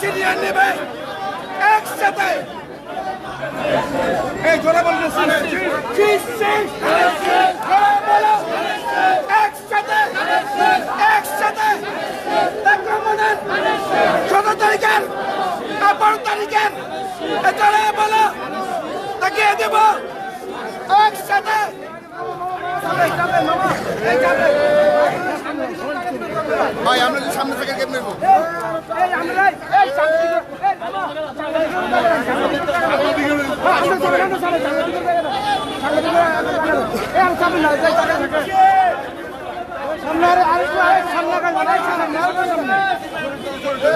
ছিনিয়ে নেবে। একসাথে। এই জোরে বলবে একসাথে। একসাথে। চোদ্দ তারিখের পনেরো তারিখের। জোরে বলো। তাকিয়ে দেব। একসাথে। ভাই আমরা সামনে থেকে গেম নেব।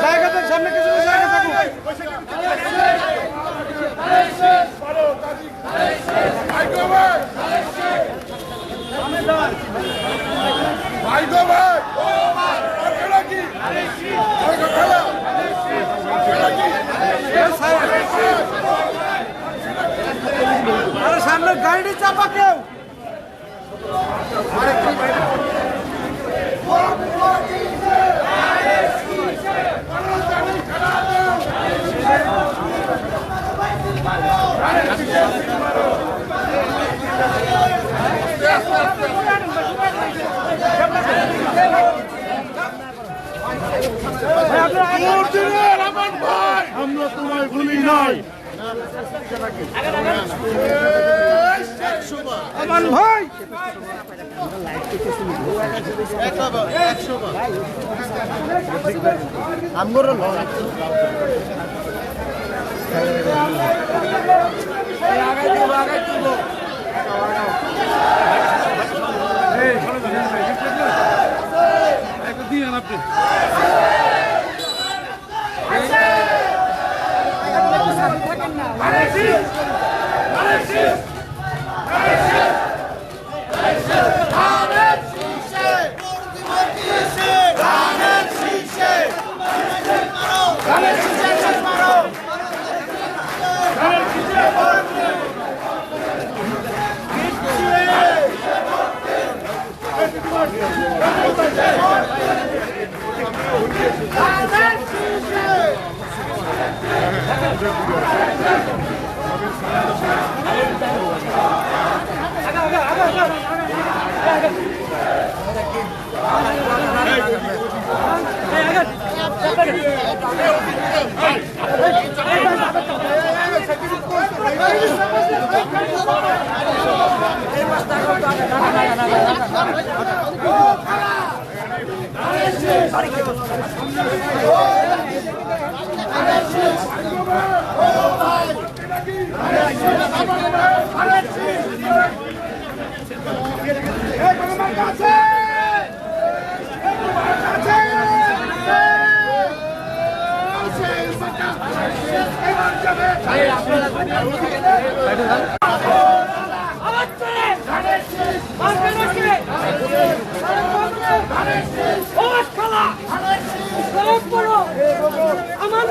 জায়গাতে সামনে কিছু জায়গা থাকুক ভাই গো ভাই খেলা কি খেলা খেলা কি আরে সামনে গাড়ি চাপা কেউ অর্জুনের আমার ভাই আমরা তোমায় ভুলি নাই। আমান ভাই। Alexis! Alexis! আমার ভাই আমার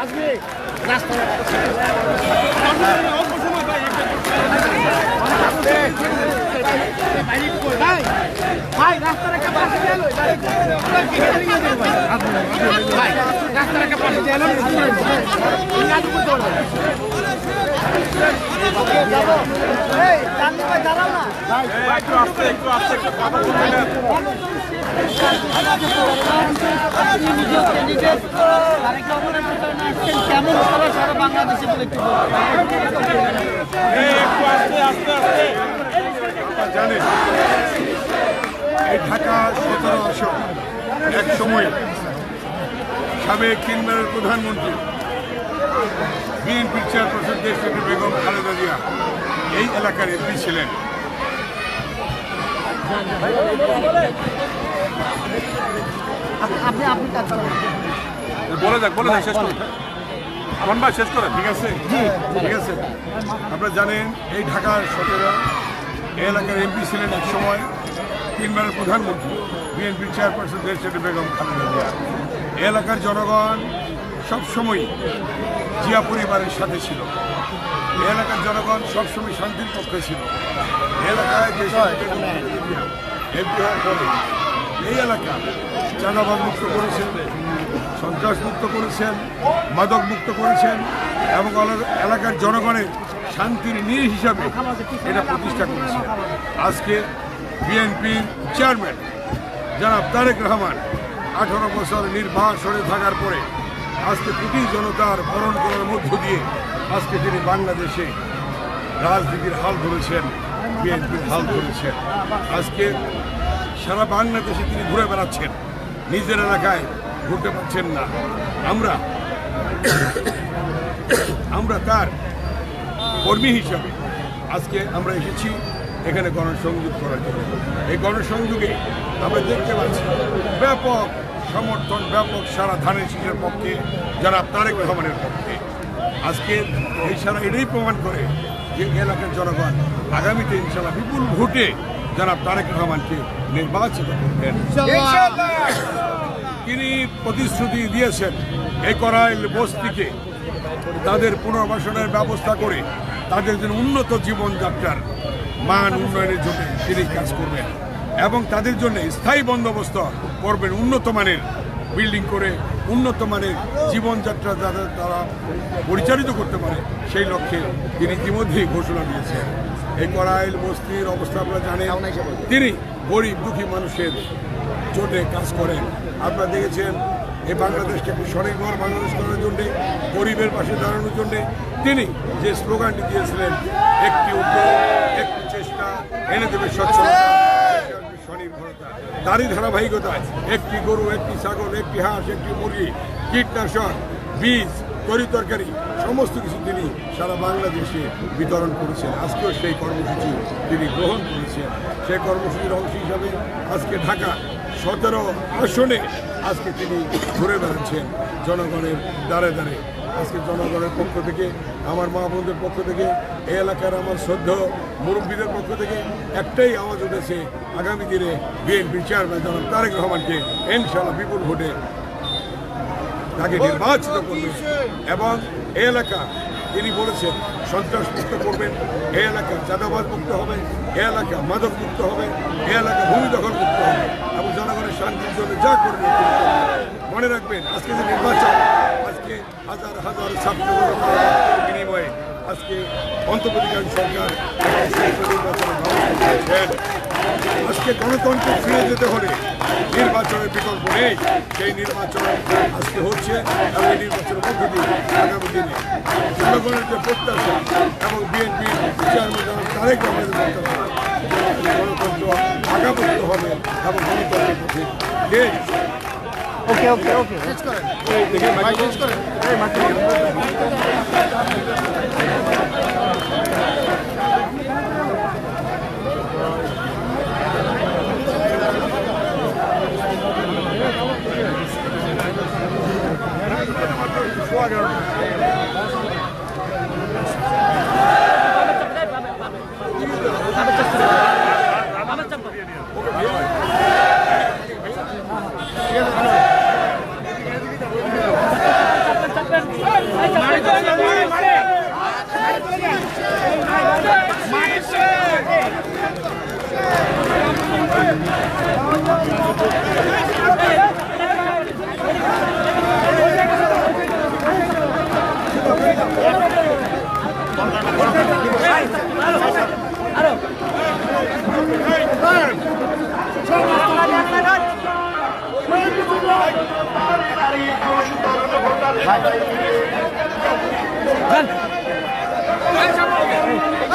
আসবে। রাস্তা ভাই রাস্তার একটা পাশে গেল ভাই রাস্তার একটা পাশে গেল দাঁড়াও না ভাই একটু আসতে একটু আসতে এই ঢাকা সতেরো এক সময় সাবেক কেন্দ্রের প্রধানমন্ত্রী বিএনপির চেয়ারপারসন দেশনেত্রী বেগম খালেদা এই এলাকার এমপি ছিলেন। আপনি আপনি কাজ করেন। বলে বলে শেষ করুন। ভাই শেষ করেন ঠিক আছে? ঠিক আছে। আপনারা জানেন এই ঢাকার সতেরো এলাকার এমপি ছিলেন এক সময় তিনবারের প্রধানমন্ত্রী বিএনপির চেয়ারপারসন দেশনেত্রী বেগম খালেদা জিয়া। এলাকার জনগণ সবসময় জিয়া পরিবারের সাথে ছিল। এলাকার জনগণ সবসময় শান্তির পক্ষে ছিল। এলাকায় যে এমপি হওয়ার এই এলাকা চাঁদাবাদ মুক্ত করেছেন, সন্ত্রাস মুক্ত করেছেন, মাদক মুক্ত করেছেন এবং এলাকার জনগণের শান্তির নীড় হিসাবে এটা প্রতিষ্ঠা করেছে আজকে বিএনপির চেয়ারম্যান জনাব তারেক রহমান আঠারো বছর নির্বাসনে থাকার পরে আজকে কোটি জনতার বরণ করার মধ্য দিয়ে আজকে তিনি বাংলাদেশে রাজনীতির হাল ধরেছেন বিএনপির হাল ধরেছেন। আজকে সারা বাংলাদেশে তিনি ঘুরে বেড়াচ্ছেন। নিজের এলাকায় ঘুরতে পারছেন না। আমরা আমরা তার কর্মী হিসাবে আজকে আমরা এসেছি এখানে গণসংযোগ করার জন্য। এই গণসংযোগে আমরা দেখতে পাচ্ছি ব্যাপক সমর্থন, ব্যাপক সারা ধানের শীষের পক্ষে, যারা তারেক রহমানের পক্ষে। আজকে এই সারা এটাই প্রমাণ করে যে এলাকার জনগণ আগামীতে ইনশাল্লাহ বিপুল ভোটে যারা তারেক রহমানকে নির্বাচিত করবেন। তিনি প্রতিশ্রুতি দিয়েছেন এই করাইল বস্তিকে তাদের পুনর্বাসনের ব্যবস্থা করে তাদের জন্য উন্নত জীবনযাত্রার মান উন্নয়নের জন্য তিনি কাজ করবেন এবং তাদের জন্য স্থায়ী বন্দোবস্ত করবেন উন্নত মানের বিল্ডিং করে উন্নত মানের জীবনযাত্রা যাদের তারা পরিচালিত করতে পারে সেই লক্ষ্যে তিনি ইতিমধ্যেই ঘোষণা দিয়েছেন। এই করাইল বস্তির অবস্থা আপনারা জানেন। তিনি গরিব দুঃখী মানুষের জন্য কাজ করেন। আপনারা দেখেছেন এই বাংলাদেশকে স্বনির্ভর বাংলাদেশ করার জন্যে গরিবের পাশে দাঁড়ানোর জন্যে তিনি যে স্লোগানটি দিয়েছিলেন একটি উদ্যোগ একটি চেষ্টা এনে দেবে স্বচ্ছতা স্বনির্ভরতা। তারই ধারাবাহিকতায় একটি গরু একটি ছাগল একটি হাঁস একটি মুরগি কীটনাশক বীজ তরি তরকারি, সমস্ত কিছু তিনি সারা বাংলাদেশে বিতরণ করেছেন। আজকেও সেই কর্মসূচি তিনি গ্রহণ করেছেন। সেই কর্মসূচির অংশ হিসাবে আজকে ঢাকা সতেরো আসনে আজকে তিনি ঘুরে বেড়াচ্ছেন জনগণের দ্বারে দ্বারে। আজকে জনগণের পক্ষ থেকে, আমার মা বোনদের পক্ষ থেকে, এই এলাকার আমার শ্রদ্ধ মুরব্বীদের পক্ষ থেকে একটাই আওয়াজ উঠেছে, আগামী দিনে বিএনপি চেয়ারম্যান জনাব তারেক রহমানকে ইনশাল্লাহ বিপুল ভোটে তাকে নির্বাচিত করবেন এবং এ এলাকা তিনি বলেছেন সন্ত্রাস মুক্ত করবেন এ এলাকা চাঁদাবাদ মুক্ত হবে এ এলাকা মাদক মুক্ত হবে এ এলাকা ভূমি দখল মুক্ত হবে এবং জনগণের শান্তির জন্য যা করবে করবেন। মনে রাখবেন আজকে যে নির্বাচন আজকে হাজার হাজার ছাত্র বিনিময়ে আজকে অন্তর্বর্তীকালীন সরকার নির্বাচনের। আজকে গণতন্ত্র ফিরে যেতে হলে নির্বাচনের বিকল্প নেই। সেই নির্বাচন আজকে হচ্ছে এবং এই নির্বাচনের মধ্য দিয়ে আগামী দিনে জনগণের যে প্রত্যাশা এবং বিএনপি চেয়ারম্যান জনাব তারেক গণতন্ত্র আগামী হবে এবং গণতন্ত্রের পথে দেশ ওকে ওকে ওকে ভাই শেষ করেন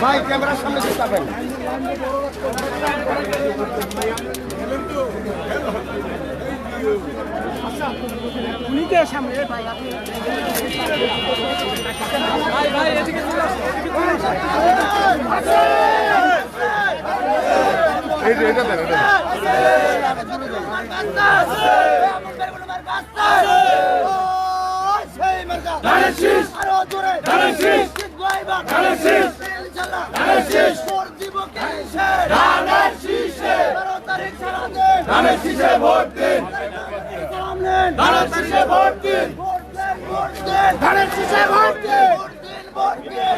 ভাই ক্যামেরার সামনে চেষ্টা করেন এটা দেন এটা Analysis! Analysis! Analysis! Analysis! Analysis! Vote দিন যাবেন ধানের শীষে ধানের শীষে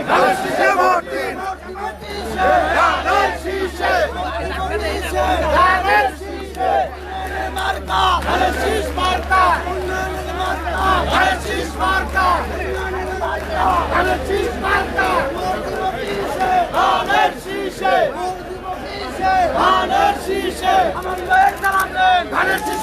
ধানের শীষে ভোট চাই ধানের শীষে ভোট চাই ধানের শীষ মার্কা ধানের শীষ মার্কা ধানের শীষে ধানের শীষ ধানের শীষ ধানের শীষ ধানের শীষ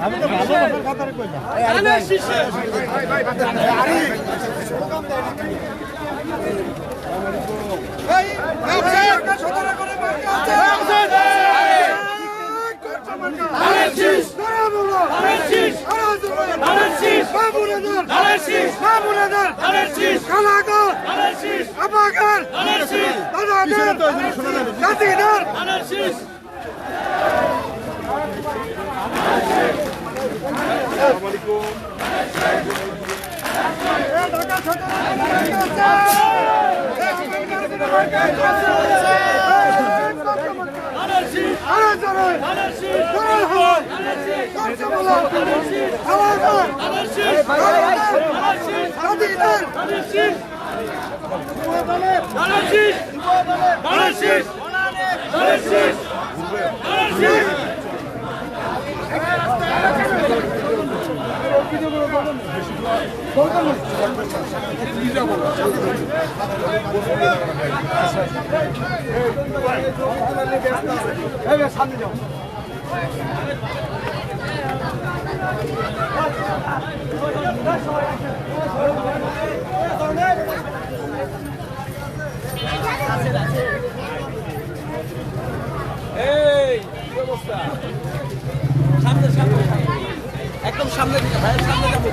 আমি তো ভালো কথা কইলাম আরে শীর্ষে ভাই ভাই আরে প্রোগ্রাম দেয় না এই এই সতর্ক করে বলতে আছে। Çamaka. Anarşist. Karamolla. Anarşist. Elazığ. Anarşist. Memurlar. Anarşist. Memurlar. Anarşist. Kalakal. Anarşist. Abakar. Anarşist. Dadadır. Katinar. Anarşist. Selamünaleyküm. Ey Dhaka সরকার! ঢাকা সরকার! ঢাকা সরকার! Anarşist! Anarşist! Anarşist! Anarşist! স্বাধীনতার একদম সামনে দিকে ভাই সামনে যাব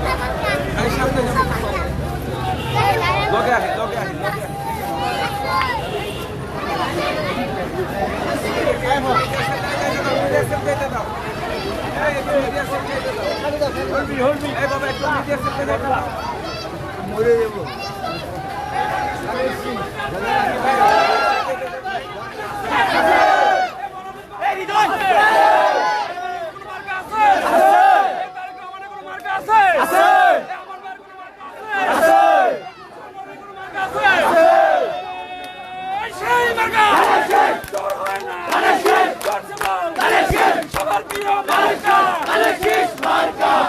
ভাই সামনে যাব লগে আহে লগে আহে লগে আহে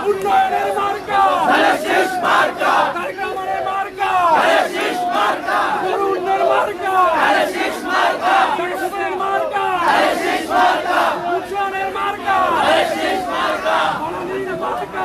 উন্নয়নের মার্কা মার্কা তারকামানের মার্কা মার্কা তরুণের মার্কা মার্কা সংসদের মার্কা মার্কা উচ্চনের মার্কা মার্কা বননীর মার্কা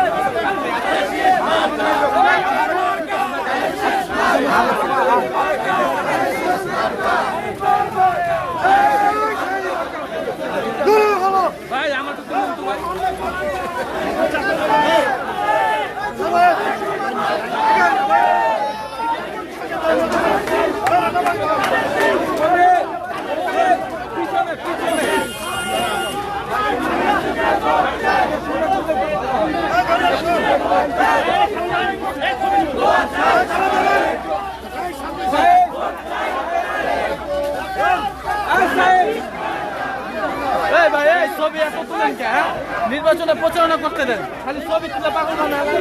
ভাই আমার তো তুলুন তো ভাই এই ভাই এই ছবি এত তুলেন কে হ্যাঁ? নির্বাচনে প্রচারণা করতে দেন। খালি ছবি তুলে পাগল বানালে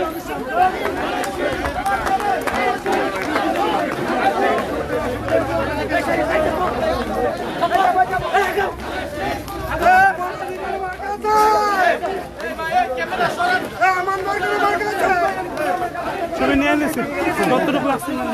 ছবি নিয়ে নিছি কতটুকু লাগছে না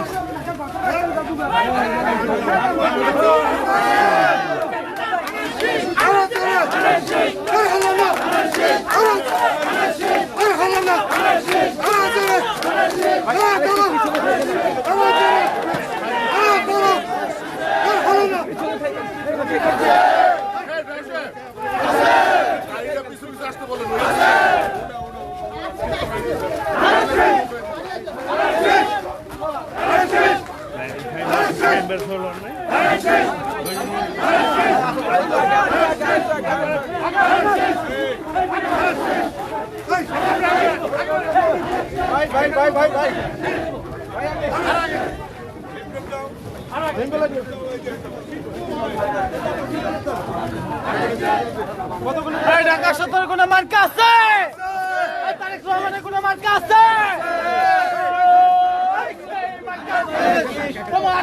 এই ঢাকা সত্তর কোনো মার্কা আছে এই তারেক রহমানের কোনো মার্কা আছে তোমার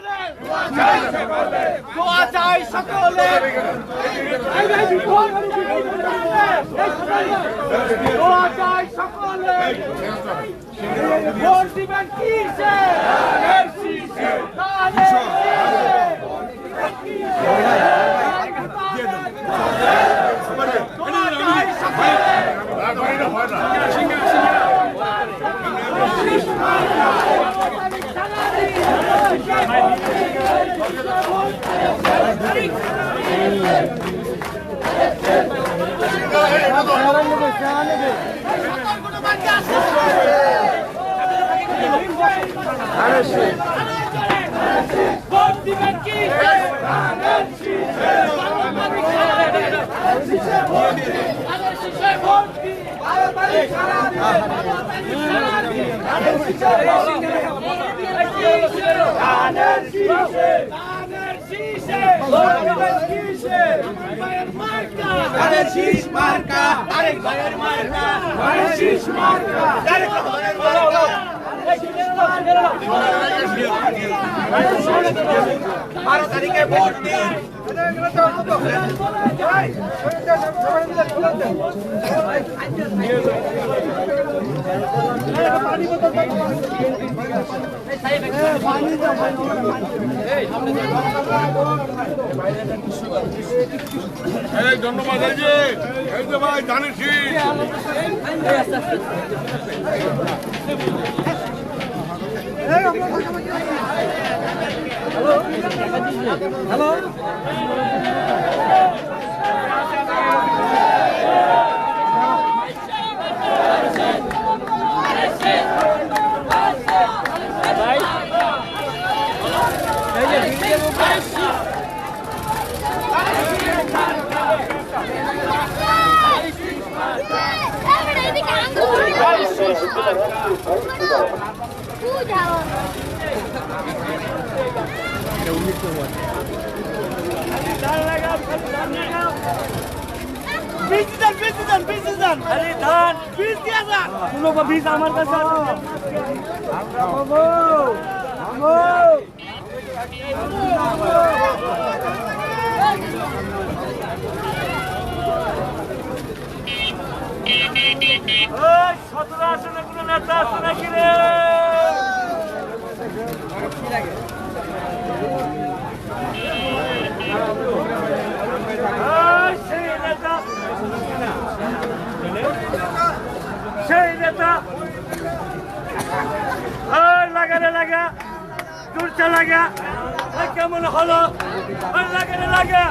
দোয়া চাই ভোটারের। দোয়া চাই সকলের ভোট দিবেন কিসে ধানের শীষে। দোয়া চাই সকলের কোনো মার্কা আছে ভোট দিবেন কি ভোট দিন আরে শীষ মার্কা আরে ভাইয়ের মার্কা আরে শীষ মার্কা আরে রহমানের মার্কা বারো তারিখে ভোট ধন্যবাদ যে ভাই ধানের শীষ বীজ আমার কাছে সতেরো আসনে কোনো নেতা আছে নাকি রে? সেই নেতা ওই লাগা দূরটা লাগা কেমন হলো ওই লাগা রে লাগা